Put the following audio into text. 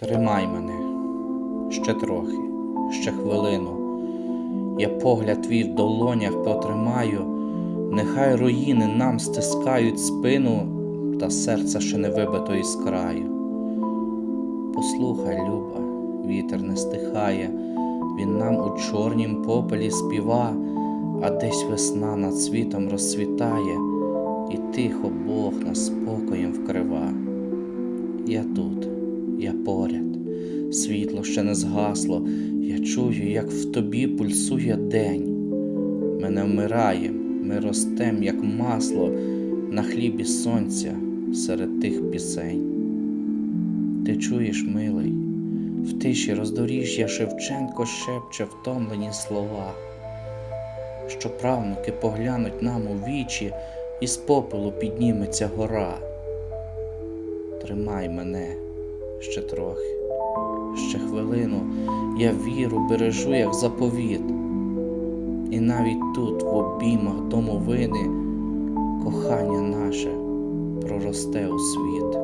Тримай мене ще трохи, ще хвилину. Я погляд твій в долонях потримаю, нехай руїни нам стискають спину, та серце ще не вибито із краю. Послухай, Люба, вітер не стихає, він нам у чорнім попелі співа, а десь весна над світом розцвітає, і тихо Бог нас спокоєм вкрива. Я тут, поряд, світло ще не згасло, я чую, як в тобі пульсує день. Ми не вмираєм, ми ростем, як масло, на хлібі сонця серед тих пісень. Ти чуєш, милий, в тиші роздоріжжя Шевченко шепче втомлені слова, що правнуки поглянуть нам у вічі, і з попелу підніметься гора. Тримай мене ще трохи, ще хвилину, я віру бережу, як заповіт. І навіть тут, в обіймах домовини, кохання наше проросте у світ.